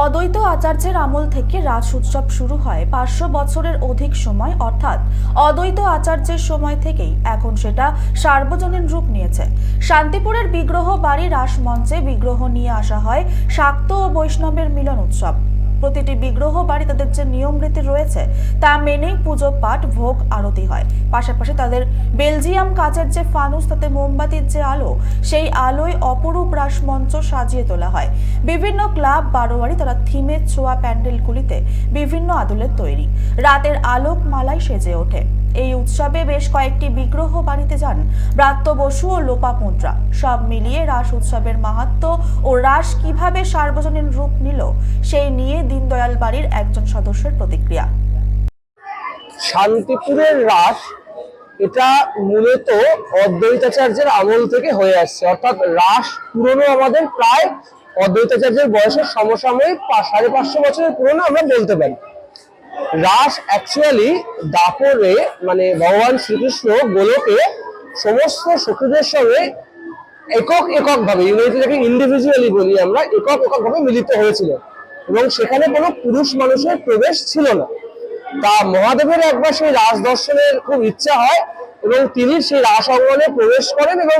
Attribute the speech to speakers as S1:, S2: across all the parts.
S1: অদ্বৈত আচার্যের আমল থেকে রাস উৎসব শুরু হয়। পাঁচশো বছরের অধিক সময়, অর্থাৎ অদ্বৈত আচার্যের সময় থেকেই এখন সেটা সার্বজনীন রূপ নিয়েছে। শান্তিপুরের বিগ্রহ বাড়ি রাসমঞ্চে বিগ্রহ নিয়ে আসা হয় শাক্ত ও বৈষ্ণবের মিলন উৎসব। প্রতিটি বিগ্রহ বাড়ি তাদের যে নিয়ম রীতি রয়েছে, তা মেনেই পুজো পাঠ, ভোগ, আরতি হয়। পাশাপাশি তাদের বেলজিয়াম কাচের যে ফানুস, তাতে মোমবাতির যে আলো, সেই আলোয় অপরূপ রাসমঞ্চ সাজিয়ে তোলা হয়। বিভিন্ন ক্লাব, বারোয়ারি তারা থিমের ছোঁয়া প্যান্ডেলগুলিতে বিভিন্ন আদলের তৈরি। রাতের আলোক মালায় সেজে ওঠে। এই উৎসবে বেশ কয়েকটি বিগ্রহ বাড়িতে যান ব্রাত্য বসু ও লোপা মুদ্রা। সব মিলিয়ে রাস উৎসবের মাহাত্ম ও রাস কীভাবে সার্বজনীন রূপ নিল, সেই নিয়ে দীনদয়াল বাড়ির একজন সদস্যের প্রতিক্রিয়া।
S2: শান্তিপুরের রাস, এটা মূলত অদ্বৈতাচার্যের আমল থেকে হয়ে আসছে। অর্থাৎ রাস পুরনো আমাদের প্রায় অদ্বৈতাচার্যের বয়সের সমসাময়িক সাড়ে পাঁচশো বছরের পুরনো আমরা বলতে পারি। রাস অ্যাকচুয়ালি দাপরে মানে ভগবান শ্রীকৃষ্ণ গোলকে সমস্ত সখীদের সঙ্গে একক একক ভাবে ইউনিটিটাকে ইন্ডিভিজুয়ালি বলি আমরা, একক একক ভাবে মিলিত হয়েছিল। এবং সেখানে কোনো পুরুষ মানুষের প্রবেশ ছিল না। তা মহাদেবের একবার সেই রাস দর্শনের খুব ইচ্ছা হয় এবং তিনি সেই রাস অঙ্গনে প্রবেশ করেন এবং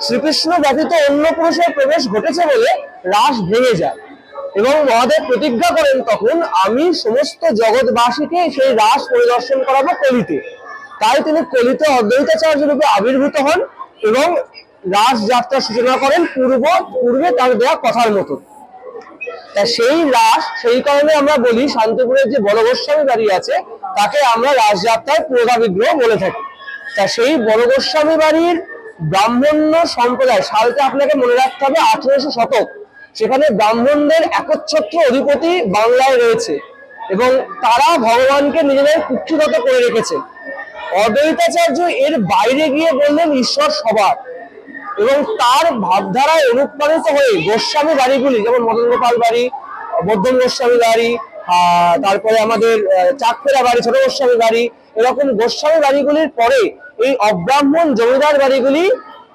S2: শ্রীকৃষ্ণ ব্যতীত অন্য পুরুষের প্রবেশ ঘটেছে বলে রাস ভেঙে যায়। এবং মহাদেব প্রতিজ্ঞা করেন তখন, আমি সমস্ত জগৎবাসীকে সেই রাস পরিদর্শন করাবো কলিতে। তাই তিনি কলিতে অদ্বৈতাচার্য রূপে আবির্ভূত হন এবং রাস যাত্রার সূচনা করেন পূর্ব, পূর্বে তার দেওয়া কথার মতো। তা সেই রাস, সেই কারণে আমরা বলি, শান্তিপুরের যে বড় গোস্বামী বাড়ি আছে, তাকে আমরা রাসযাত্রার পুরোধা বিগ্রহ বলে থাকি। তা সেই বড় গোস্বামী বাড়ির ব্রাহ্মণ্য সম্প্রদায় সালটা আপনাকে মনে রাখতে হবে আঠেরোশো শতক সেখানে ব্রাহ্মণদের একচ্ছত্র অধিপতি বাংলায় রয়েছে এবং তারা ভগবানকে নিজেদের কুক্ষিগত করে রেখেছে। অদ্বৈতাচার্য এর বাইরে গিয়ে বললেন ঈশ্বর সবার। এবং তার ভাবধারায় অনুপ্রাণিত হয়ে গোস্বামী বাড়িগুলি যেমন মদন গোপাল বাড়ি মধ্যম গোস্বামী বাড়ি তারপরে আমাদের আহ, চাকফেরা বাড়ি ছোট গোস্বামী বাড়ি এরকম গোস্বামী বাড়িগুলির পরে এই অব্রাহ্মণ জমিদার বাড়িগুলি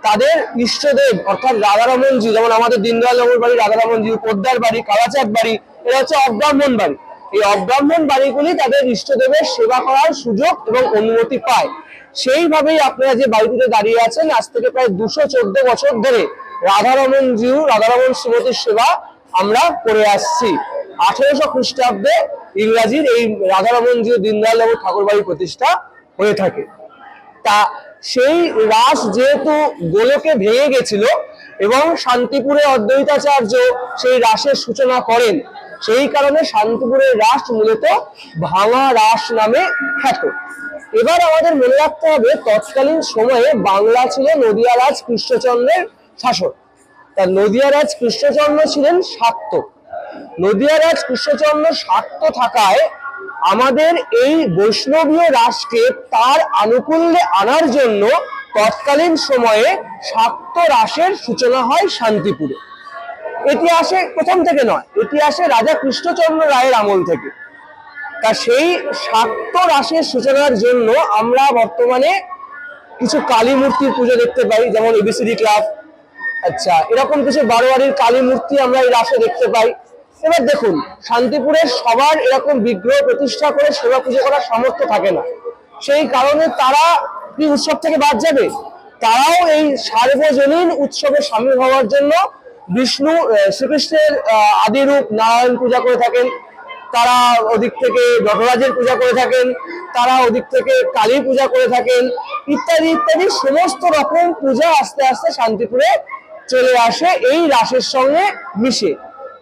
S2: তাদের ইষ্টদেব, অর্থাৎ রাধারমনজি যেমন আমাদের দীনদয়াল বাবুর বাড়ি রাধারমনজি পোদ্দার বাড়ি, কালাচাঁদ বাড়ি, এরা হচ্ছে অব্রাহ্মণ বাড়ি। এই অব্রাহ্মণ বাড়িগুলি তাদের ইষ্টদেবের সেবা করার সুযোগ এবং অনুমতি পায়। সেইভাবেই আপনারা যে বাড়িটিতে দাঁড়িয়ে আছেন, আজ থেকে প্রায় দুশো চোদ্দ বছর ধরে রাধারমন জিউ রাধারমন শ্রীমতীর সেবা আমরা করে আসছি। আঠেরোশো খ্রিস্টাব্দে ইংরাজির এই রাধারমন জিউ দীনদয়াল বাবু ঠাকুর বাড়ি প্রতিষ্ঠা হয়ে থাকে। তা সেই রাস যেহেতু গোলকে ভেঙে গেছিল এবং শান্তিপুরে অদ্বৈতাচার্য সেই রাসের সূচনা করেন, সেই কারণে শান্তিপুরের রাস মূলত ভাঙা রাস নামে খ্যাত। এবার আমাদের মনে রাখতে হবে, তৎকালীন সময়ে বাংলা ছিল নদিয়া রাজ কৃষ্ণচন্দ্রের শাসক। তা নদিয়া রাজ কৃষ্ণচন্দ্র ছিলেন শাক্ত নদিয়া রাজ কৃষ্ণচন্দ্র শাক্ত থাকায় আমাদের এই বৈষ্ণবীয় রাসকে তার আনুকূল্যে আনার জন্য তৎকালীন সময়ে শাক্ত রাসের সূচনা হয় শান্তিপুরে। এটি আসে প্রথম থেকে নয় এটি আসে রাজা কৃষ্ণচন্দ্র রায়ের আমল থেকে। তা সেই শাক্ত রাসের সূচনার জন্য আমরা বর্তমানে কিছু কালী মূর্তির পুজো দেখতে পাই, যেমন এবিসিডি ক্লাব আচ্ছা এরকম কিছু বারোয়ারির কালী মূর্তি আমরা এই রাসে দেখতে পাই। এবার দেখুন, শান্তিপুরের সবার এরকম বিগ্রহ প্রতিষ্ঠা করে সেবা পুজো করার সামর্থ্য থাকে না। সেই কারণে তারা কি উৎসব থেকে বাদ যাবে। তারাও এই সার্বজনীন উৎসবে সামিল হওয়ার জন্য বিষ্ণু শ্রীকৃষ্ণের আদিরূপ নারায়ণ পূজা করে থাকেন। তারা ওদিক থেকে নটরাজের পূজা করে থাকেন। তারা ওদিক থেকে কালী পূজা করে থাকেন। ইত্যাদি ইত্যাদি সমস্ত রকম পূজা আস্তে আস্তে শান্তিপুরে চলে আসে। এই রাসের সঙ্গে মিশে।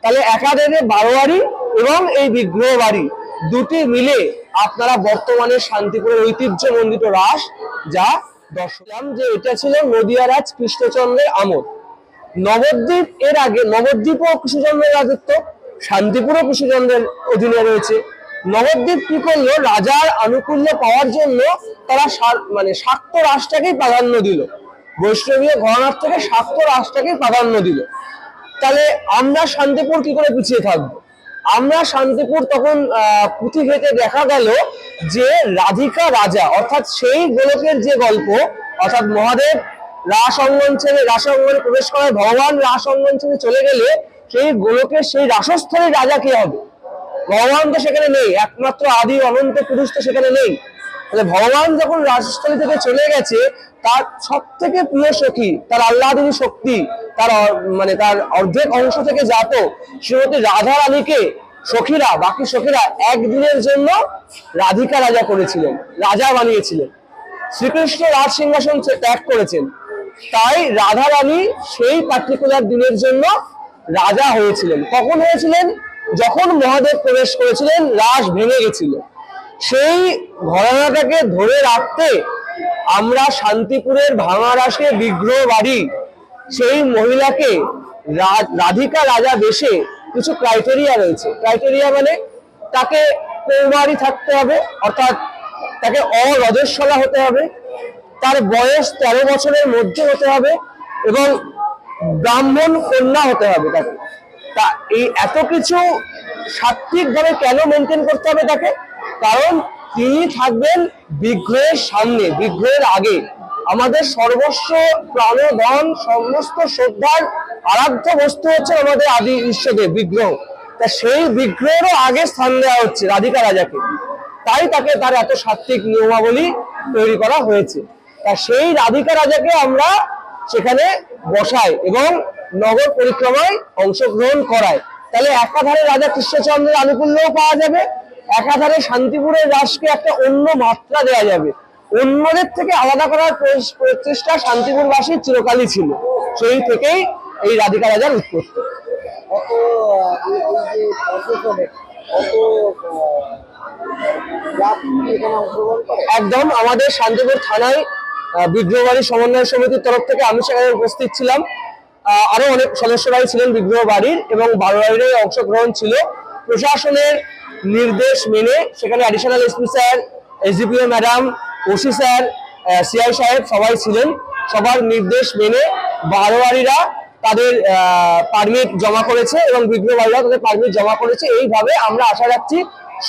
S2: তাহলে একাডেমে বারোয়ারি এবং এই বিগ্রহ বাড়ি দুটি মিলে আপনারা বর্তমানে শান্তিপুরের ঐতিহ্যমণ্ডিত রাস, যা দর্শলাম যে এটা ছিল নদিয়া রাজ কৃষ্ণচন্দ্রের আমল নবদ্বীপ এর আগে নবদ্বীপও কৃষ্ণচন্দ্রের রাজত্ব, শান্তিপুরও কৃষ্ণচন্দ্রের অধীনে রয়েছে। নবদ্বীপ কি করল? রাজার আনুকূল্য পাওয়ার জন্য তারা মানে শাক্ত রাসটাকেই প্রাধান্য দিল। বৈষ্ণবীয় ঘরানার থেকে শাক্ত রাসটাকেই প্রাধান্য দিল। তাহলে আমরা শান্তিপুর কি করে পিছিয়ে থাকব? আমরা শান্তিপুর তখন পুঁথি ঘেটে দেখা গেল যে রাধিকা রাজা, অর্থাৎ সেই গোলকের যে গল্প, অর্থাৎ মহাদেব রাস অঙ্গন ছেড়ে, রাস অঙ্গনে প্রবেশ করায়, ভগবান রাস অঙ্গন ছেড়ে চলে গেলে সেই গোলকের সেই রাসস্থলের রাজা কে হবে? ভগবান তো সেখানে নেই, একমাত্র আদি অনন্ত পুরুষ তো সেখানে নেই। তাহলে ভগবান যখন রাজস্থলী থেকে চলে গেছে, তার সব থেকে প্রিয় সখী, তার আল্লাহদিনী শক্তি, তার মানে তার অর্ধেক অংশ থেকে জাত শ্রীমতী রাধা রানীকে সখীরা, বাকি সখীরা একদিনের জন্য রাধিকা রাজা করেছিলেন, রাজা বানিয়েছিলেন। শ্রীকৃষ্ণ রাজ সিংহাসন ত্যাগ করেছেন। তাই রাধা রানী সেই পার্টিকুলার দিনের জন্য রাজা হয়েছিলেন। কখন হয়েছিলেন? যখন মহাদেব প্রবেশ করেছিলেন, রাস ভেঙে গেছিল। সেই ঘরানাটাকে ধরে রাখতে আমরা শান্তিপুরের ভাঙা রাসে বিগ্রহ বাড়ি সেই মহিলাকে রাধিকা রাজা বেশে কিছু ক্রাইটেরিয়া রয়েছে। ক্রাইটেরিয়া মানে তাকে কৌমারী থাকতে হবে, অর্থাৎ তাকে অরজস্বলা হতে হবে, তার বয়স তেরো বছরের মধ্যে হতে হবে এবং ব্রাহ্মণ কন্যা হতে হবে তাকে। তা এই এত কিছু সাত্বিক ভাবে কেন মেনটেন করতে হবে তাকে? কারণ তিনি থাকবেন বিগ্রহের সামনে, বিগ্রহের আগে। আমাদের সর্বস্ব প্রাণধন সমস্ত শ্রদ্ধার আরাধ্য বস্তু হচ্ছে আমাদের আদি ঈশ্বরের বিগ্রহ। তা সেই বিগ্রহেরও আগে স্থান দেওয়া হচ্ছে রাধিকা রাজাকে। তাই তাকে তার এত সাত্বিক নিয়মাবলী তৈরি করা হয়েছে। তা সেই রাধিকা রাজাকে আমরা সেখানে বসাই এবং নগর পরিক্রমায় অংশগ্রহণ করায় তাহলে একাধারে রাজা কৃষ্ণচন্দ্রের আনুকূল্যও পাওয়া যাবে একাধারে শান্তিপুরের রাসকে একটা অন্য মাত্রা দেওয়া যাবে। অন্যদের থেকে আলাদা করার প্রচ- প্রচেষ্টা শান্তিপুরবাসীর চিরকালই ছিল। সেই থেকেই এই রাধিকা রাজার উৎপত্তি। একদম আমাদের শান্তিপুর থানায় বিগ্রহবাড়ি সমন্বয় সমিতির তরফ থেকে আমি সেখানে উপস্থিত ছিলাম। আরও অনেক সদস্যরাই ছিলেন বিগ্রহ বাড়ির এবং বারোয়ারিরই অংশগ্রহণ ছিল। প্রশাসনের নির্দেশ মেনে সেখানে additional SP sir SDPO madam OC sir CI সাহেব সবাই ছিলেন। সবার নির্দেশ মেনে বারোয়ারিরা তাদের পারমিট জমা করেছে এবং বিগ্রহবাড়িরা তাদের পারমিট জমা করেছে। এইভাবে আমরা আশা রাখছি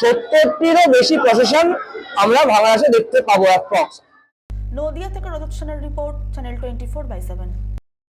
S2: সত্তরটিরও বেশি প্রসেশন আমরা ভাঙারাসে দেখতে পাবো অ্যাপ্রক্স
S1: নদিয়া থেকে রজত সেনের report channel twenty four by seven